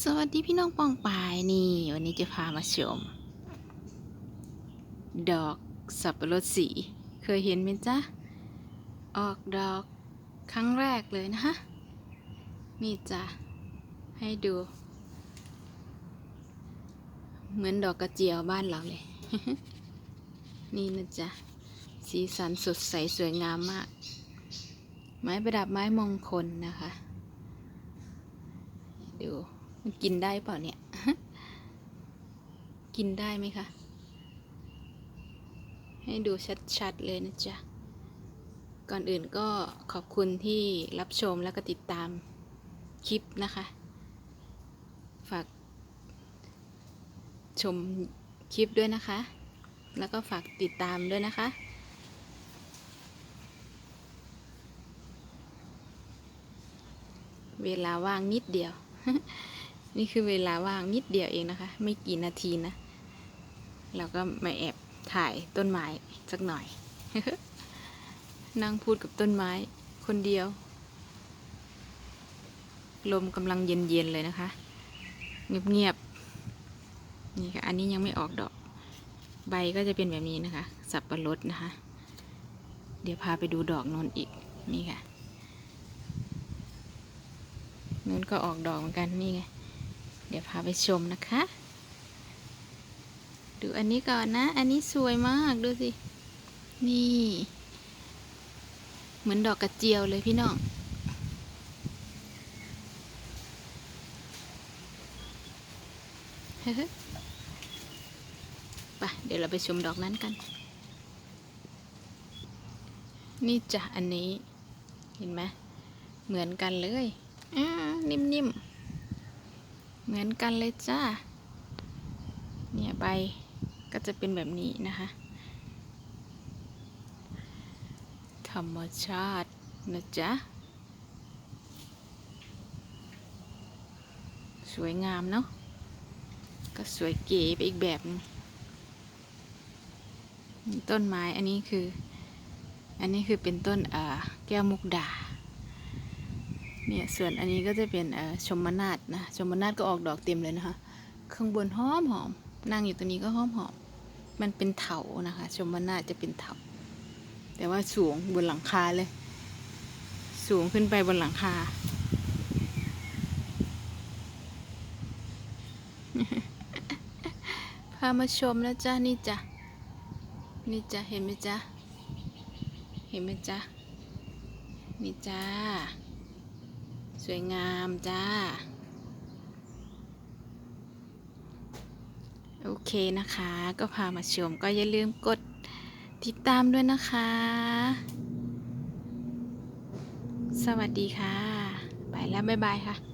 สวัสดีพี่น้องปองปายนี่ วันนี้จะพามาชม ดอกสับปะรดสี เคยเห็นไหมจ๊ะ ออกดอกครั้งแรกเลยนะฮะนี่จ้ะ ให้ดู เหมือนดอกกระเจียวบ้านเราเลย นี่นะจ๊ะ สีสันสดใสสวยงามมาก ไม้ประดับไม้มงคลนะคะ มันกินได้เปล่าเนี่ย กินได้ไหมคะ ให้ดูชัดๆเลยนะจ๊ะ ก่อนอื่นก็ขอบคุณที่รับชมแล้วก็ติดตามคลิปนะคะ ฝากชมคลิปด้วยนะคะ แล้วก็ฝากติดตามด้วยนะคะเวลาว่างนิดเดียว นี่คือเวลาว่างนิดเดียวเองนะคะ ไม่กี่นาทีนะ เราก็มาแอบถ่ายต้นไม้สักหน่อย นั่งพูดกับต้นไม้คนเดียว ลมกำลังเย็นๆเลยนะคะ เงียบๆ นี่ค่ะ อันนี้ยังไม่ออกดอก ใบก็จะเป็นแบบนี้นะคะ สับปะรดนะคะ เดี๋ยวพาไปดูดอกนนอีก นี่ค่ะนนก็ออกดอกเหมือนกัน นี่ไง เดี๋ยวพาไปชมนะคะ ดูอันนี้ก่อนนะ อันนี้สวยมากดูสิ นี่ เหมือนดอกกระเจียวเลยพี่น้องไปเดี๋ยวเราไปชมดอกนั้นกัน นี่จ้ะอันนี้ เห็นไหมเหมือนกันเลยอ่านิ่มๆ เหมือนกันเลยจ้า เนี่ยใบก็จะเป็นแบบนี้นะคะ ธรรมชาตินะจ๊ะ สวยงามเนาะ ก็สวยเก๋ไปอีกแบบนึงต้นไม้อันนี้คือ อันนี้คือเป็นต้นเอ่อแก้วมุกดา เนี่ยส่วนอันนี้ก็จะเป็นชมนาฏนะชมนาฏก็ออกดอกเต็มเลยนะคะข้างบนหอมหอมนั่งอยู่ตรงนี้ก็หอมหอมมันเป็นเถานะคะ ชมนาฏจะเป็นเถาแต่ว่าสูงบนหลังคาเลย สูงขึ้นไปบนหลังคาพามาชมนะจ๊ะนี่จ้ะนี่จ้ะเห็นไหมจ๊ะเห็นไหมจ๊ะนี่จ้า สวยงามจ้า โอเคนะคะ ก็พามาชมก็อย่าลืมกดติดตามด้วยนะคะ สวัสดีค่ะ ไปแล้ว บ๊ายบายค่ะ